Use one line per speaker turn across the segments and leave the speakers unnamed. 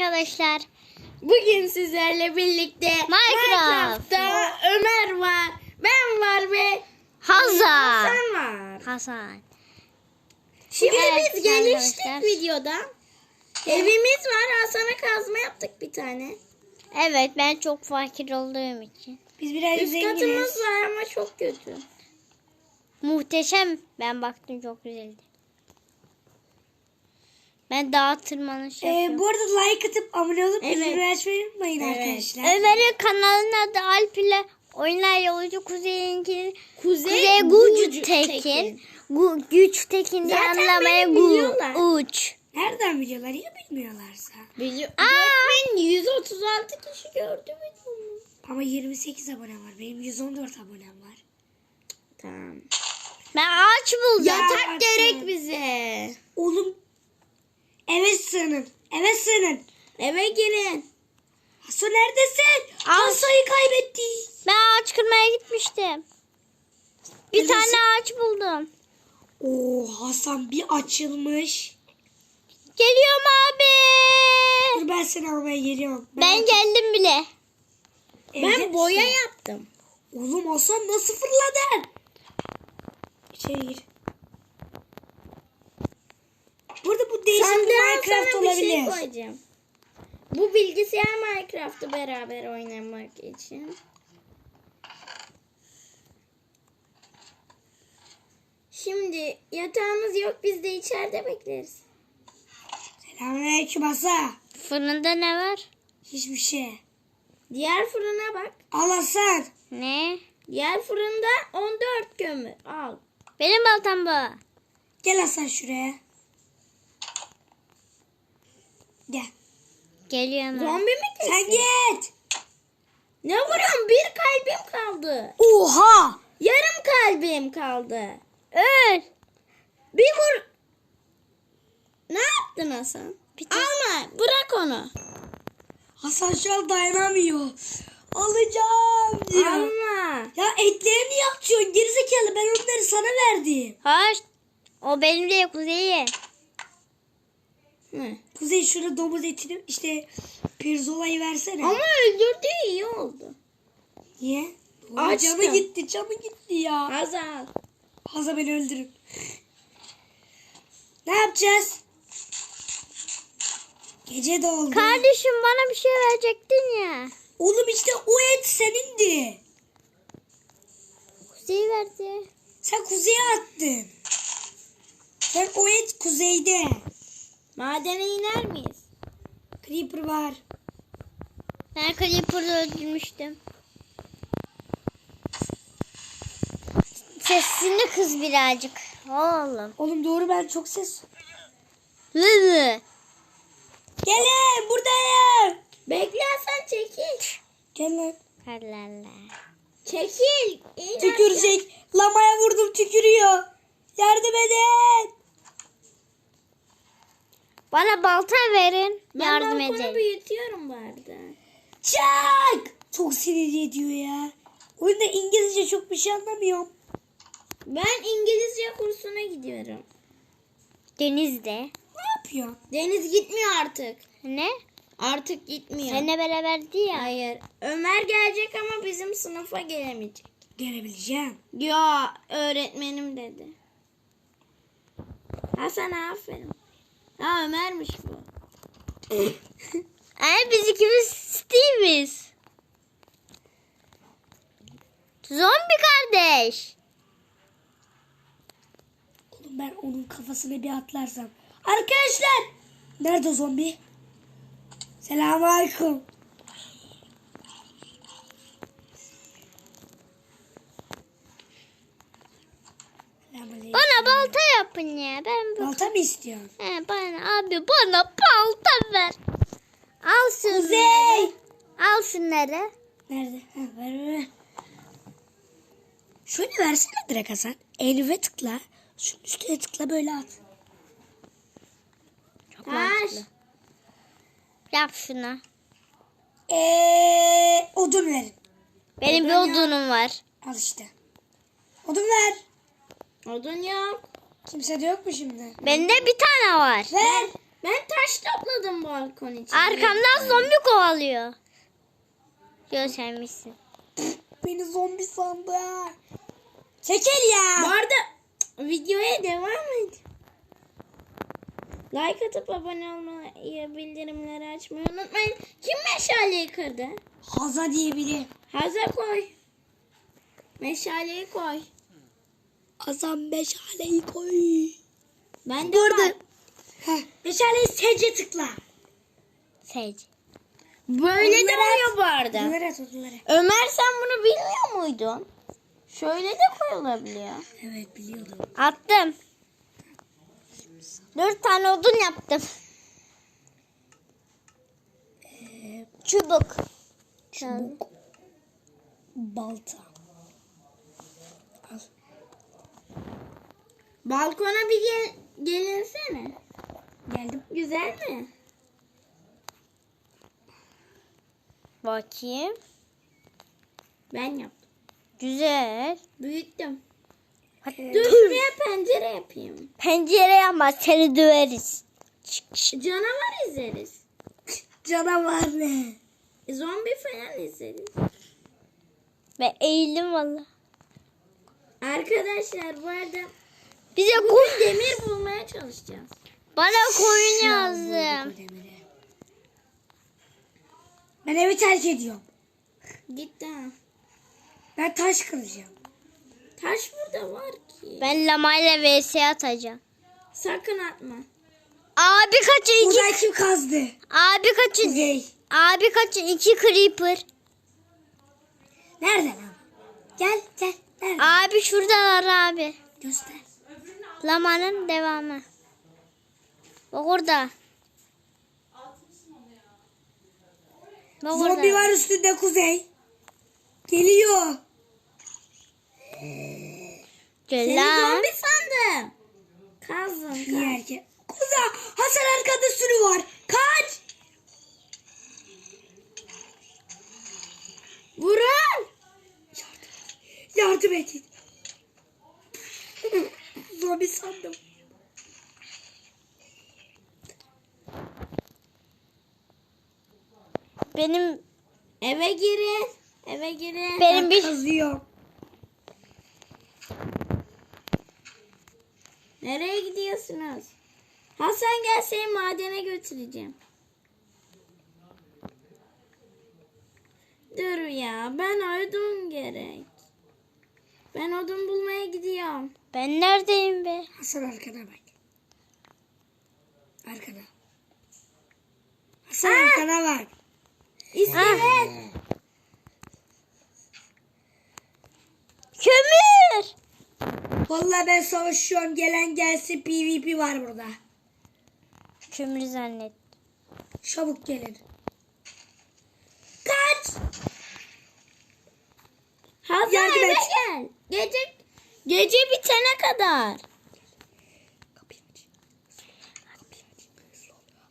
arkadaşlar.
Bugün sizlerle birlikte
Minecraft.
Minecraft'ta Ömer var, ben var ve
Hazar.
Hasan var.
Hasan.
Şimdi
Evet,
biz geliştik
arkadaşlar.
videoda. Evimiz var. Hasan'a kazma yaptık bir tane.
Evet ben çok fakir olduğum için.
Biz biraz
Üst
zenginiz.
katımız var ama çok kötü.
Muhteşem. Ben baktım çok güzeldi. Ben dağa tırmanış
Ee,
yapıyorum.
bu arada like atıp abone olup
Evet.
bildirim açmayı unutmayın
Evet.
arkadaşlar.
Ömer'in kanalının adı Alp ile Oyunlar Yolcu Kuzey'inki
Kuzey,
Kuzey
Gucu
Güç Tekin.
Tekin.
Gu, güç Tekin diye anlamaya
beni
gu, uç.
Nereden biliyorlar ya bilmiyorlarsa.
Biliyor.
Aa!
4136 kişi gördü videomu.
Ama 28 abone var. Benim 114 abonem var.
Tamam.
Ben ağaç buldum.
Yatak gerek bize.
Oğlum eve sığının. Eve sığının.
Eve girin.
Hasan neredesin?
Al.
Hasan'ı kaybetti.
Ben ağaç kırmaya gitmiştim. Bir
Neresi?
tane ağaç buldum.
Oo Hasan bir açılmış.
Geliyorum abi.
Dur ben seni almaya geliyorum.
Ben geldim bile.
Evde
Ben
misin?
boya yaptım.
Oğlum Hasan nasıl fırladın? İçeri gir. Burada bu değişik bir
Sandığa
Minecraft
sana bir şey
olabilir.
koyacağım. Bu bilgisayar Minecraft'ı beraber oynamak için. Şimdi yatağımız yok biz de içeride bekleriz.
Selamünaleyküm Hasan.
Fırında ne var?
Hiçbir şey.
Diğer fırına bak.
Al Hasan.
Ne?
Diğer fırında 14 kömür. Al.
Benim baltam bu.
Gel Hasan şuraya. Gel.
Geliyorum.
Zombi mi kesin?
Sen git.
Ne vuruyorsun? Bir kalbim kaldı.
Oha.
Yarım kalbim kaldı.
Öl.
Bir vur. Ne yaptın Hasan? Alma. Bırak onu.
Hasan şu an dayanamıyor. Alacağım diyor.
Alma.
Ya etlerini yakıyorsun gerizekalı ben onları sana verdim.
Hoş. O benim değil kuzeyi.
Hı.
Kuzey şurada domuz etini işte pirzolayı versene.
Ama öldürdü iyi oldu.
Niye?
Açtım.
Canı gitti canı gitti ya.
Hazal.
Haza beni öldürün. Ne yapacağız? Gece doldu.
Kardeşim bana bir şey verecektin ya.
Oğlum işte o et senindi.
Kuzeyi verdi.
Sen kuzeye attın. Sen o et kuzeyde.
Madene iner miyiz?
Creeper var.
Ben Creeper'ı öldürmüştüm. Sesini kız birazcık. Oğlum.
Oğlum doğru ben çok ses.
Lülü.
Gelin buradayım.
Bekle Hasan çekil.
Gel lan.
Karlarla.
Çekil.
Tükürecek. Lamaya vurdum tükürüyor. Yardım edin.
Bana balta verin.
Ben
Yardım
balkonu
edin.
büyütüyorum bu arada.
Çak. Çok sinir ediyor ya. Oyunda İngilizce çok bir şey anlamıyorum.
Ben İngilizce kursuna gidiyorum.
Denizde.
Ne yapıyor?
Deniz gitmiyor artık.
Ne?
Artık gitmiyor.
Seninle beraberdi ya.
Hayır. Ömer gelecek ama bizim sınıfa gelemeyecek.
Gelebileceğim.
Ya öğretmenim dedi. Hasan aferin. Ha Ömer'miş bu.
Ay biz ikimiz Steve'iz. Zombi kardeş.
Oğlum ben onun kafasına bir atlarsam. Arkadaşlar. Nerede zombi? Selamünaleyküm. Selamünaleyküm.
Bana balta yapın ya. Ben bu.
Balta mı istiyorsun?
He, bana abi bana balta ver. Al şunları.
Kuzey.
Al şunları.
Nerede? Ha, ver ver, ver. Şöyle versene direkt Hasan. Elime tıkla. Şunun üstüne tıkla böyle at.
Çok
Taş.
mantıklı. Yap şunu.
Eee odun verin.
Benim bir
Odun yok.
odunum var.
Al işte. Odun ver.
Odun yok.
Kimse de yok mu şimdi?
Bende bir tane var.
Ver.
Ben taş topladım balkon için.
Arkamdan zombi kovalıyor. Göstermişsin.
Beni zombi sandı. Çekil ya.
Bu arada videoya devam et. Like atıp abone olmayı, bildirimleri açmayı unutmayın. Kim meşaleyi kırdı?
Haza diye biri.
Haza koy. Meşaleyi koy.
Hasan meşaleyi koy.
Ben de
Burada. Meşaleyi sece tıkla.
Seyirci.
Böyle de oluyor bu arada.
Bunları at onları.
Ömer sen bunu bilmiyor muydun? Şöyle de koyulabiliyor.
Evet biliyordum.
Attım. Dört tane odun yaptım. Çubuk.
Çubuk. Balta.
Balkona bir gel gelinsene.
Geldim.
Güzel mi?
Bakayım.
Ben yaptım.
Güzel.
Büyüttüm. Dur şuraya pencere yapayım.
Pencere yapma seni döveriz.
Canavar izleriz.
Canavar ne?
E, Zombi falan izleriz.
Ben eğildim valla.
Arkadaşlar bu arada
Bize
bugün
koy.
demir bulmaya çalışacağız.
Bana koyun yazdım.
Ben evi terk ediyorum.
Gitti ha.
Ben taş kıracağım.
Taş burada var ki.
Ben lamayla vs atacağım.
Sakın atma.
Abi kaçı iki.
Buradan kim kazdı?
Abi kaçı.
Kuzey.
Abi kaçı iki creeper.
Nerede lan? Gel gel. Nerede?
Abi şuradalar abi.
Göster.
Lamanın devamı. Bak orada. Bak
Zombi
orada.
var üstünde Kuzey. Geliyor.
Gel
Seni
lan.
zombi sandım. Kazdım. kaz.
Yerken. Kuzey Hasan arkada sürü var. Kaç.
Vurun.
Yardım edin. Zombi sandım.
Benim
Eve girin. Eve girin.
benim bir
Kazıyor.
Nereye gidiyorsunuz? Hasan gel seni madene götüreceğim. Dur ya ben odun gerek. Ben odun bulmaya gidiyorum.
Ben neredeyim be?
Hasan arkana bak. Arkana. Hasan arkana bak.
İskelet.
Kömür.
Vallahi ben savaşıyorum. Gelen gelsin PvP var burada.
Kömür zannet.
Çabuk gelin. Kaç.
Hasan
Yardım
eve
et.
gel. Gece gece bitene kadar.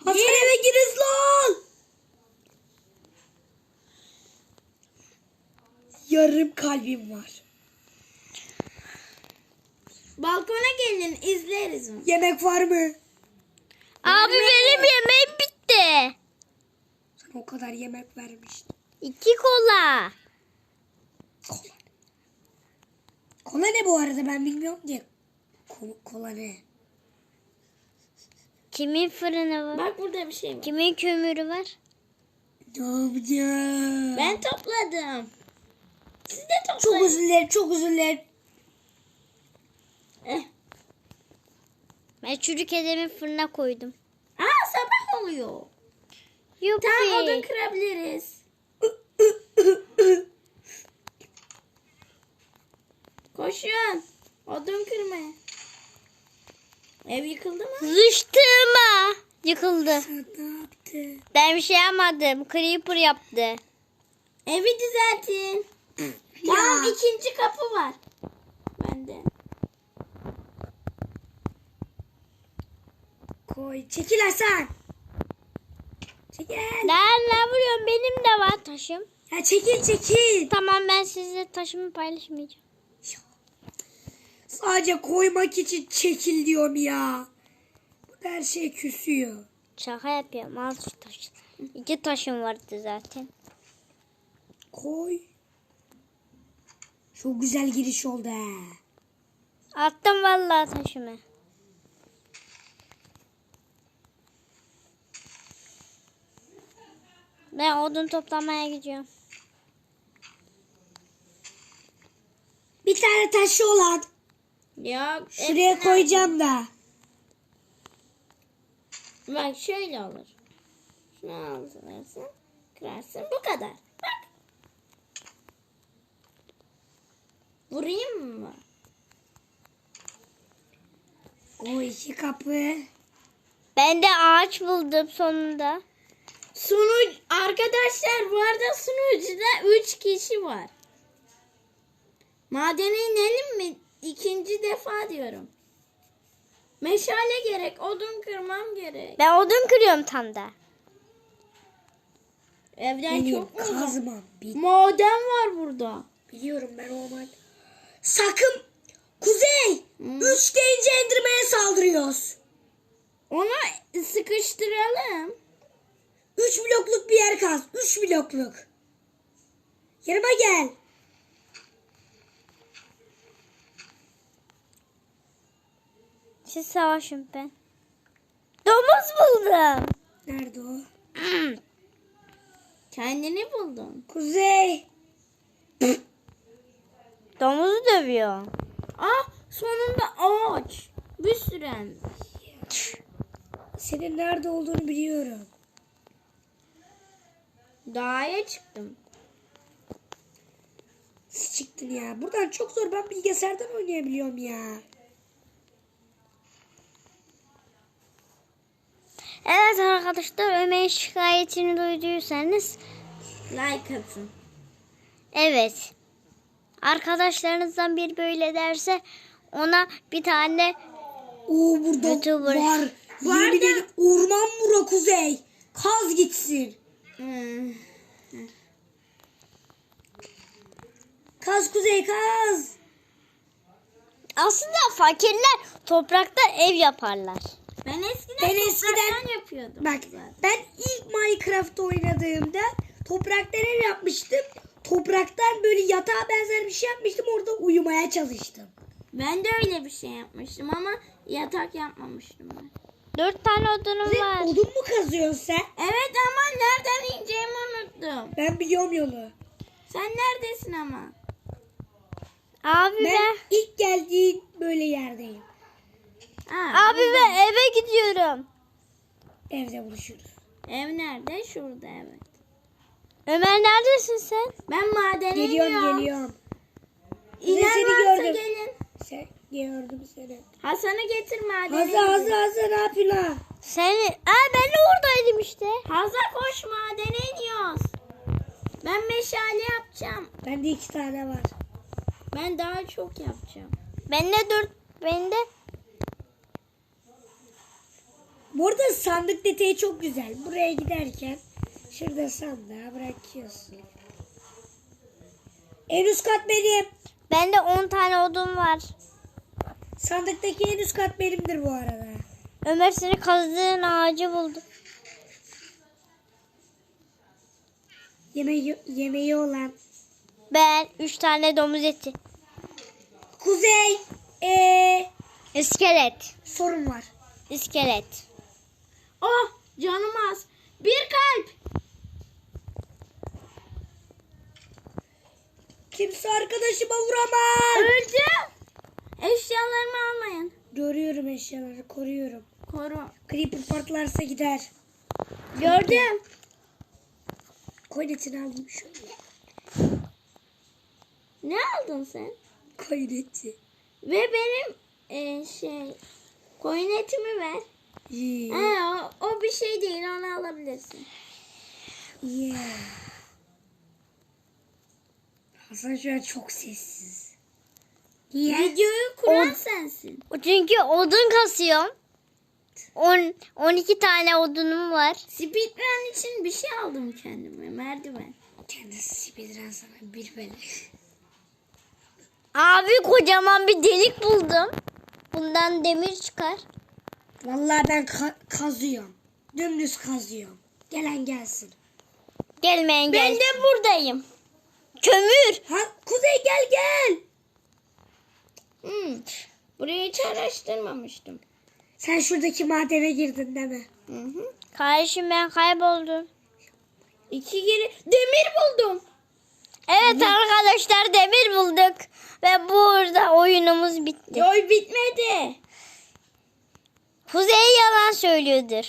Hasan eve gir hızlı ol. Yarım kalbim var.
Balkona gelin izleriz onu.
Yemek var mı?
Abi benim yemeğim bitti.
Sana o kadar yemek vermiştim.
İki kola.
Kola. Kola ne bu arada ben bilmiyorum ki. Kola, kola ne?
Kimin fırını var?
Bak burada bir şey var.
Kimin kömürü var?
Ne yapacağım?
Ben topladım. Siz de
Çok
toplayın.
özür dilerim, çok özür dilerim.
Eh.
Ben çürük edemi fırına koydum.
Aa sabah oluyor.
Yuppi.
Tamam odun kırabiliriz. Koşun. Odun kırmaya. Ev yıkıldı mı?
Zıştığıma. Yıkıldı.
Sen ne yaptın?
Ben bir şey yapmadım. Creeper yaptı.
Evi düzeltin. Tamam ikinci kapı var. Bende.
Koy. Çekil Hasan. Çekil.
Lan ne vuruyorsun? Benim de var taşım.
Ya çekil çekil.
Tamam ben sizle taşımı paylaşmayacağım.
Sadece koymak için çekil diyorum ya. Bu da her şey küsüyor.
Şaka yapıyorum. Al şu taş. İki taşım vardı zaten.
Koy. Çok güzel giriş oldu he.
Attım vallahi taşımı. Ben odun toplamaya gidiyorum.
Bir tane taşı olan.
Yok.
Şuraya
hepsini-
koyacağım da.
Bak şöyle olur. Şunu alırsın. Kırarsın. Bu kadar. Bak. Vurayım mı?
O iki kapı.
Ben de ağaç buldum sonunda.
Sunuc arkadaşlar bu arada sunucuda 3 kişi var. Madene inelim mi? İkinci defa diyorum. Meşale gerek, odun kırmam gerek.
Ben odun kırıyorum tam da.
Evden
Benim
çok mu uzak?
kazmam. Bit.
Maden var burada.
Biliyorum ben normal. Sakın. Kuzey.
Hmm.
Üç deyince Enderman'e saldırıyoruz.
Onu sıkıştıralım.
Üç blokluk bir yer kaz. Üç blokluk. Yanıma gel.
Siz savaşın ben. Domuz buldum.
Nerede o?
Kendini buldun.
Kuzey.
Domuzu dövüyor.
Ah sonunda ağaç. Bir süren.
Senin nerede olduğunu biliyorum.
Dağa çıktım.
Nasıl çıktın ya? Buradan çok zor. Ben bilgisayardan oynayabiliyorum ya.
Evet arkadaşlar Ömer'in şikayetini duyduysanız
Like atın.
evet. Arkadaşlarınızdan bir böyle derse ona bir tane
Oo burada
YouTuber.
var.
Arada-
ederim orman bura Kuzey. Kaz gitsin.
Hmm.
Kaz Kuzey kaz.
aslında fakirler toprakta ev yaparlar.
Ben eskiden
Ben eskiden-
yapıyordum.
Bak ben ilk Minecraft oynadığımda topraktan ev yapmıştım. Topraktan böyle yatağa benzer bir şey yapmıştım. Orada uyumaya çalıştım.
Ben de öyle bir şey yapmıştım ama yatak yapmamıştım ben.
Dört tane odunum
Kuzey
var.
odun mu kazıyorsun sen?
Evet ama nereden ineceğimi unuttum.
Ben biliyorum yolu.
Sen neredesin ama?
Abi
Ben
ben,
ilk geldiğin böyle yerdeyim.
Ha,
abi ben eve gidiyorum.
Evde buluşuruz.
Ev nerede? Şurada evet.
Ömer neredesin sen?
Ben madene
Geliyorum geliyorum.
İnen
seni
varsa
gördüm.
gelin.
Sen gördüm seni.
Hasan'ı getir madene.
Hazır
gidelim.
hazır hazır ne yapıyorsun lan?
Seni, aa ben de oradaydım işte.
Hazır koş madene iniyoruz. Ben meşale yapacağım.
Bende iki tane var.
Ben daha çok yapacağım.
Ben de dört, ben de
Bu arada sandık detayı çok güzel. Buraya giderken şurada sandığa bırakıyorsun. En üst kat benim.
bende on tane odun var.
Sandıktaki en üst kat benimdir bu arada.
Ömer seni kazdığın ağacı buldu.
Yemeği, yemeği olan.
Ben üç tane domuz eti.
Kuzey. Ee,
İskelet.
sorun var.
İskelet.
Oh canım az. Bir kalp.
Kimse arkadaşıma vuramaz.
Öldüm. Eşyalarımı almayın.
Görüyorum eşyaları koruyorum.
Koru.
Creeper patlarsa gider.
Gördüm.
Koynetini alayım şöyle.
Ne aldın sen?
Koyneti.
Ve benim e, şey koyun etimi ver.
Yeah.
Ha, o, o bir şey değil onu alabilirsin.
yeah. Hasan şu an çok sessiz. Niye?
Videoyu kuran
O-
sensin.
Çünkü odun kasıyorum. On, 12 tane odunum var.
Speedrun için bir şey aldım kendime. Merdiven.
Kendisi speedrun sana bir böyle.
Abi kocaman bir delik buldum. Bundan demir çıkar.
Vallahi ben ka- kazıyorum. Dümdüz kazıyorum. Gelen gelsin.
Gelmeyen
Ben
gel.
de buradayım.
Kömür.
Ha Kuzey gel gel.
Hmm. Burayı hiç araştırmamıştım.
Sen şuradaki madene girdin değil mi?
Hı hı.
Kardeşim ben kayboldum.
İki geri demir buldum.
Evet arkadaşlar demir bulduk. Ve burada oyunumuz bitti.
Yoy bitmedi.
Kuzey yalan söylüyordur.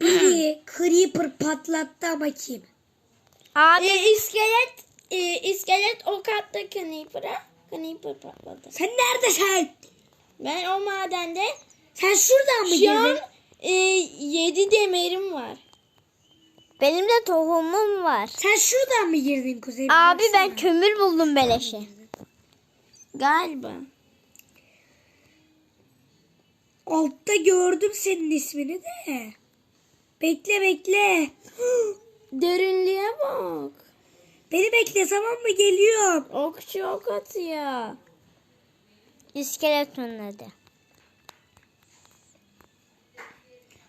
Biri creeper patlattı ama kim?
Abi
Ee, iskelet e, iskelet ok attı Kniper'a. Kniper patladı.
Sen neredesin?
Ben o madende
Sen şuradan mı
şu an
girdin?
e, yedi demirim var.
benim de tohumum var.
Sen şuradan mı girdin Kuzey?
Abi
Baksana.
ben kömür buldum beleşe.
Galiba.
Altta gördüm senin ismini de. Bekle bekle.
Derinliğe bak.
Beni bekle tamam mı? Geliyorum.
Okçu ok atıyor.
İskeleton dedi.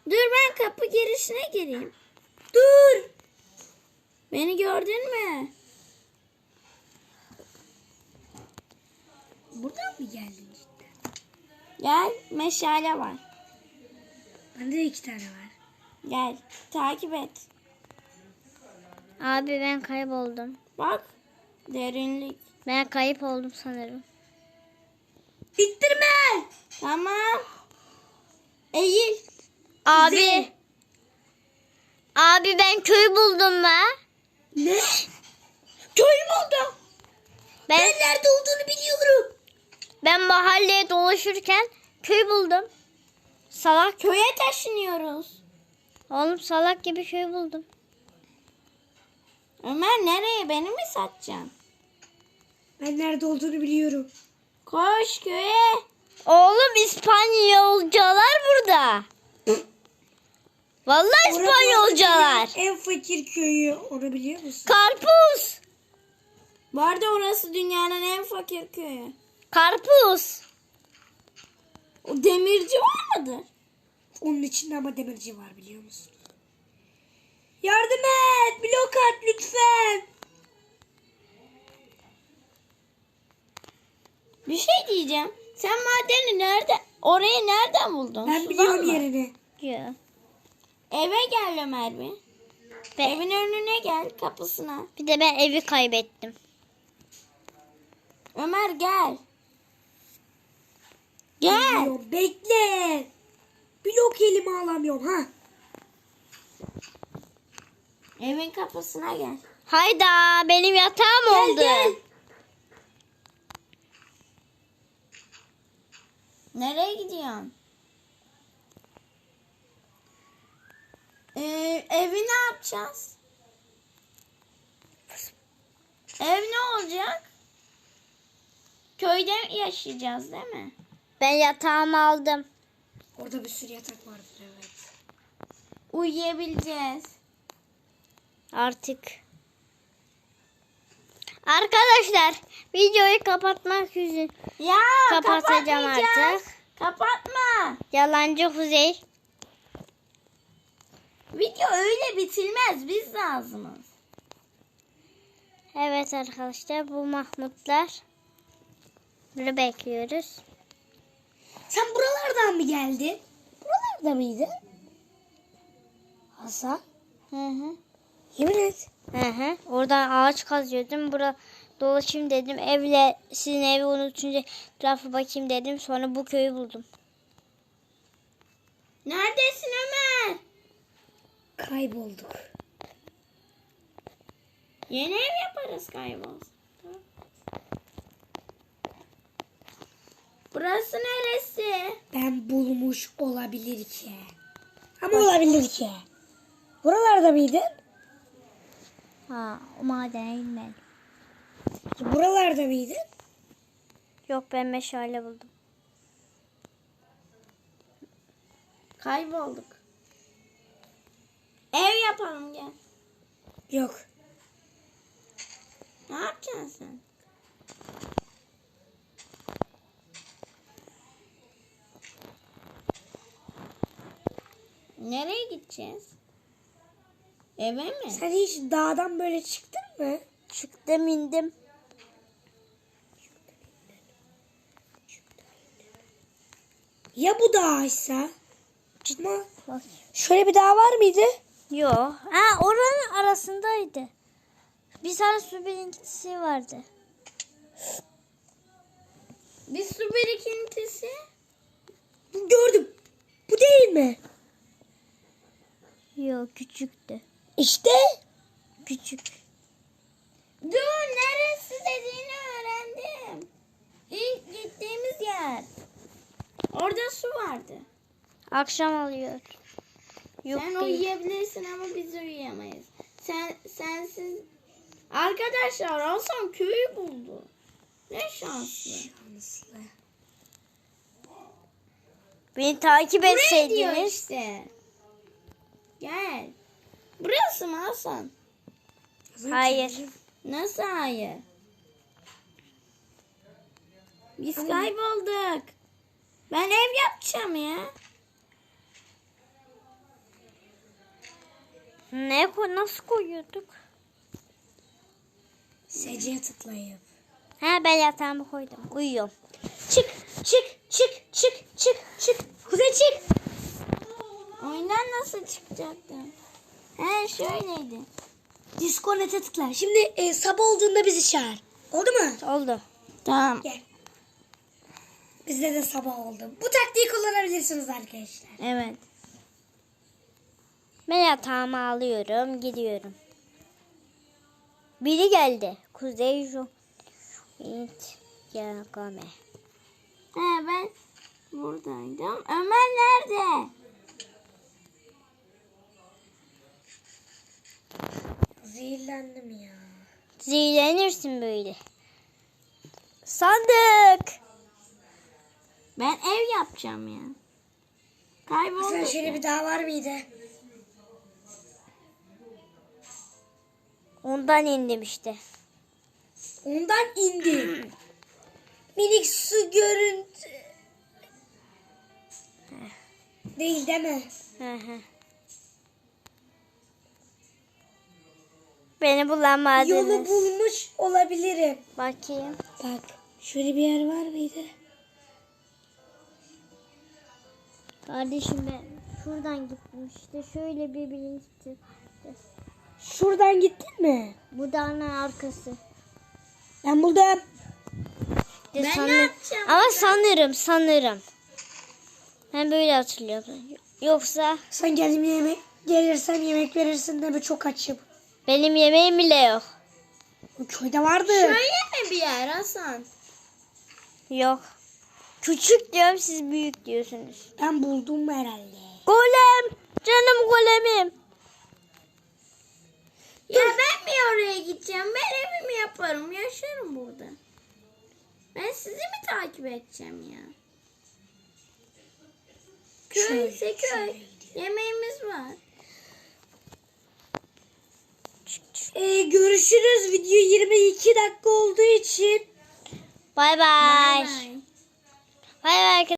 Dur ben kapı girişine gireyim.
Dur.
Beni gördün mü?
Buradan mı geldin?
Gel meşale var.
Bende de iki tane var.
Gel takip et.
Abi ben kayboldum.
Bak derinlik.
Ben kayıp oldum sanırım.
Bittirme.
Tamam. Eğil.
Abi.
Kuzey.
Abi ben köy buldum be.
Ne?
Köy buldum.
Ben
nerede olduğunu biliyorum.
Ben mahalleye dolaşırken köy buldum. Salak.
Köye taşınıyoruz.
Oğlum salak gibi köy buldum.
Ömer nereye? Beni mi satacaksın?
Ben nerede olduğunu biliyorum.
Koş köye.
Oğlum İspanyolcalar burada. Vallahi İspanyolcalar.
En fakir köyü onu biliyor musun?
Karpuz.
Bu arada orası dünyanın en fakir köyü.
Karpuz.
O demirci var mıdır?
Onun içinde ama demirci var biliyor musun? Yardım et. Blok at lütfen.
Bir şey diyeceğim. Sen madeni nerede? Orayı nereden buldun?
Ben
Sudan
biliyorum
mı?
yerini.
Diyor.
Eve gel Ömer bir.
Ve
Evin önüne gel kapısına.
bir de ben evi kaybettim.
Ömer gel. Gel.
Biliyorum, Bekle. Blok elime alamıyorum ha.
Evin kapısına gel.
Hayda benim yatağım
Gel
oldu.
gel.
Nereye gidiyorsun? Ee, evi ne yapacağız? Ev ne olacak? Köyde yaşayacağız değil mi?
Ben yatağımı aldım.
Orada bir sürü yatak vardır evet.
Uyuyabileceğiz.
Artık. Arkadaşlar videoyu kapatmak üzere.
Ya
Kapatacağım artık.
Kapatma.
Yalancı Kuzey.
Video öyle bitilmez. Biz lazımız.
Evet arkadaşlar bu Mahmutlar. Bunu bekliyoruz.
Sen buralardan mı geldin? Buralarda mıydın? Hasan.
Hı hı.
Yemin et.
Hı hı. Oradan ağaç kazıyordum. Bura dolaşayım dedim. Evle sizin evi unutunca etrafa bakayım dedim. Sonra bu köyü buldum.
Neredesin Ömer?
Kaybolduk.
Yeni ev yaparız kaybolsun. Burası neresi?
Ben bulmuş olabilir ki. Ama olabilir ki. Buralarda mıydın?
Ha, o madene inmedim.
Buralarda mıydın?
Yok ben meşale buldum.
Kaybolduk. Ev yapalım gel.
Yok.
Ne yapacaksın sen? Nereye gideceğiz? Eve mi?
Sen hiç dağdan böyle çıktın mı?
Çıktım indim.
Ya bu dağysa? Ama şöyle bir dağ var mıydı?
Yo. Ha oranın arasındaydı. Bir tane su birikintisi vardı.
Bir su birikintisi.
Gördüm. Bu değil mi?
Yo küçüktü.
İşte.
Küçük.
Dur neresi dediğini öğrendim. İlk gittiğimiz yer. Orada su vardı.
Akşam oluyor. Yok
Sen
değil.
uyuyabilirsin ama biz uyuyamayız. Sen sensiz Arkadaşlar Hasan köyü buldu. Ne şanslı.
Şanslı.
Beni takip
Buraya diyor işte. Gel. Burası mı Hasan?
Hayır.
Nasıl hayır? Biz kaybolduk. Ben ev yapacağım ya.
Ne koy nasıl koyuyorduk?
Seceye tıklayıp.
Ha ben yatağımı koydum. Uyuyorum. Çık çık çık çık çık çık. Kuzey çık.
Oyundan nasıl çıkacaktım? He şöyleydi.
Disconnect'e tıkla. Şimdi e, sabah olduğunda bizi çağır. Oldu mu?
Oldu.
Tamam.
Gel. Bizde de sabah oldu. Bu taktiği kullanabilirsiniz arkadaşlar.
Evet.
Ben yatağımı alıyorum. Gidiyorum. Biri geldi. Kuzey Ju. İt. Yagame.
He ben buradaydım. Ömer nerede?
Zehirlendim ya.
Zehirlenirsin böyle. Sandık.
Ben ev yapacağım ya. Kaybolduk.
Sen şöyle bir dağ var mıydı?
Ondan indim işte.
Ondan indi. Minik su görüntü. Değil deme.
Hı hı. Beni bulamadınız.
Yolu bulmuş olabilirim.
Bakayım.
Bak şöyle bir yer var mıydı?
Kardeşim ben şuradan gittim işte. Şöyle bir birincisi.
Şuradan gittin mi?
Bu dağın arkası.
Ben buldum.
De
Ben
sanır-
ne yapacağım
Ama sanırım sanırım. Ben böyle hatırlıyorum. Yoksa
Sen geldim yemek gelirsem yemek verirsin deme çok açım.
Benim yemeğim bile yok.
Bu köyde vardı.
Şöyle mi bir yer Hasan?
Yok. Küçük diyorum siz büyük diyorsunuz.
Ben buldum herhalde.
Golem! Canım golemim.
Ya ben mi oraya gideceğim? Ben evimi yaparım. Yaşarım burada. Ben sizi mi takip edeceğim ya? Köy
Şöyle,
ise köy. Yemeğimiz var.
Ee, görüşürüz. Video 22 dakika olduğu için.
Bay bay. Bay bay.